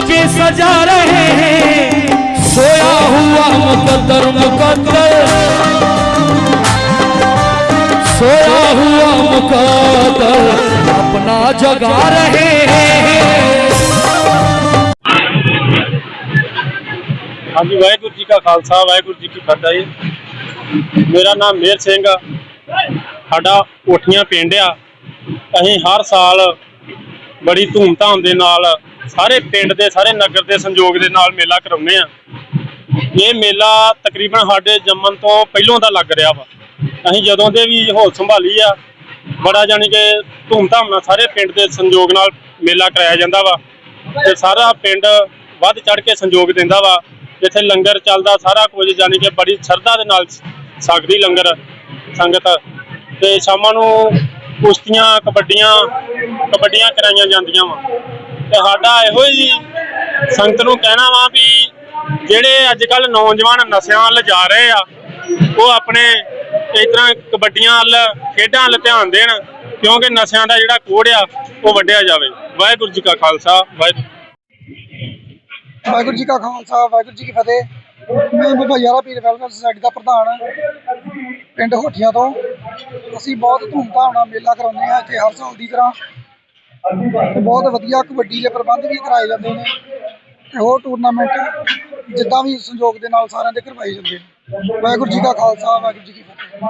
सजा रहे हैं सोया हुआ मुकद्दर मुकद्दर सोया हुआ मुकद्दर अपना जगा रहे हैं ਹਾਂਜੀ ਵਾਹਿਗੁਰੂ ਜੀ ਕਾ ਖਾਲਸਾ ਵਾਹਿਗੁਰੂ ਜੀ ਕੀ ਫਤਿਹ ਮੇਰਾ ਨਾਮ ਮੇਰ ਸਿੰਘ ਆ ਸਾਡਾ ਕੋਠੀਆਂ ਪਿੰਡ ਆ ਅਸੀਂ ਹਰ ਸਾਲ ਬੜੀ ਧੂਮਧਾਮ ਦੇ ਨਾਲ ਸਾਰੇ ਪਿੰਡ ਦੇ, ਸਾਰੇ ਨਗਰ ਦੇ ਸੰਯੋਗ ਦੇ ਨਾਲ ਮੇਲਾ ਕਰਾਉਂਦੇ ਆ। ਇਹ ਮੇਲਾ ਤਕਰੀਬਨ ਸਾਡੇ ਜੰਮਣ ਤੋਂ ਪਹਿਲੋਂ ਦਾ ਲੱਗ ਰਿਹਾ ਵਾ। ਅਸੀਂ ਜਦੋਂ ਦੇ ਵੀ ਹੋਲ ਸੰਭਾਲੀ ਆ, ਬੜਾ ਜਾਣੀ ਕਿ ਧੂਮਧਾਮ ਨਾਲ ਸਾਰੇ ਪਿੰਡ ਦੇ ਸੰਯੋਗ ਨਾਲ ਮੇਲਾ ਕਰਾਇਆ ਜਾਂਦਾ ਵਾ ਤੇ ਸਾਰਾ ਪਿੰਡ ਵੱਧ ਚੜ ਕੇ ਸੰਯੋਗ ਦਿੰਦਾ ਵਾ। ਜਿੱਥੇ ਲੰਗਰ ਚੱਲਦਾ, ਸਾਰਾ ਕੁਝ ਜਾਣੀ ਕਿ ਬੜੀ ਸ਼ਰਧਾ ਦੇ ਨਾਲ ਸਕਦੀ ਲੰਗਰ, ਸੰਗਤ ਤੇ ਸ਼ਾਮਾਂ ਨੂੰ ਕੁਸ਼ਤੀਆਂ, ਕਬੱਡੀਆਂ ਕਬੱਡੀਆਂ ਕਰਾਈਆਂ ਜਾਂਦੀਆਂ ਵਾ। ਤੇ ਸਾਡਾ ਇਹੋ ਹੀ ਸੰਗਤ ਨੂੰ ਕਹਿਣਾ ਵਾ ਵੀ ਜਿਹੜੇ ਅੱਜ ਕੱਲ ਨੌਜਵਾਨ ਨਸ਼ਿਆਂ ਵੱਲ ਜਾ ਰਹੇ ਆ, ਉਹ ਆਪਣੇ ਇਸ ਤਰ੍ਹਾਂ ਕਬੱਡੀਆਂ ਵੱਲ, ਖੇਡਾਂ ਵੱਲ ਧਿਆਨ ਦੇਣ, ਕਿਉਂਕਿ ਨਸ਼ਿਆਂ ਦਾ ਜਿਹੜਾ ਕੋੜ ਆ, ਉਹ ਵੱਢਿਆ ਜਾਵੇ। ਵਾਹਿਗੁਰੂ ਜੀ ਕਾ ਖਾਲਸਾ, ਵਾਹਿਗੁਰੂ ਵਾਹਿਗੁਰੂ ਜੀ ਕਾ ਖਾਲਸਾ, ਵਾਹਿਗੁਰੂ ਜੀ ਕੀ ਫਤਿਹ। ਮੈਂ ਬਾਬਾ ਯਾਰਾ ਪੀਰ ਵੈਲਫੇਅਰ ਸੁਸਾਇਟੀ ਦਾ ਪ੍ਰਧਾਨ ਪਿੰਡ ਹੋਠੀਆਂ ਤੋਂ ਅਸੀਂ ਬਹੁਤ ਧੂਮਧਾਮ ਨਾਲ ਮੇਲਾ ਕਰਾਉਂਦੇ ਹਾਂ, ਇੱਥੇ ਹਰ ਸਾਲ ਦੀ ਤਰ੍ਹਾਂ। ਤੇ ਬਹੁਤ ਵਧੀਆ ਕਬੱਡੀ ਦੇ ਪ੍ਰਬੰਧ ਵੀ ਕਰਾਏ ਜਾਂਦੇ ਨੇ ਤੇ ਹੋਰ ਟੂਰਨਾਮੈਂਟ ਜਿੱਦਾਂ ਵੀ ਸੰਯੋਗ ਦੇ ਨਾਲ ਸਾਰਿਆਂ ਦੇ ਕਰਵਾਏ ਜਾਂਦੇ ਨੇ। ਵਾਹਿਗੁਰੂ ਜੀ ਕਾ ਖਾਲਸਾ, ਵਾਹਿਗੁਰੂ ਜੀ ਕੀ ਫਤਿਹ।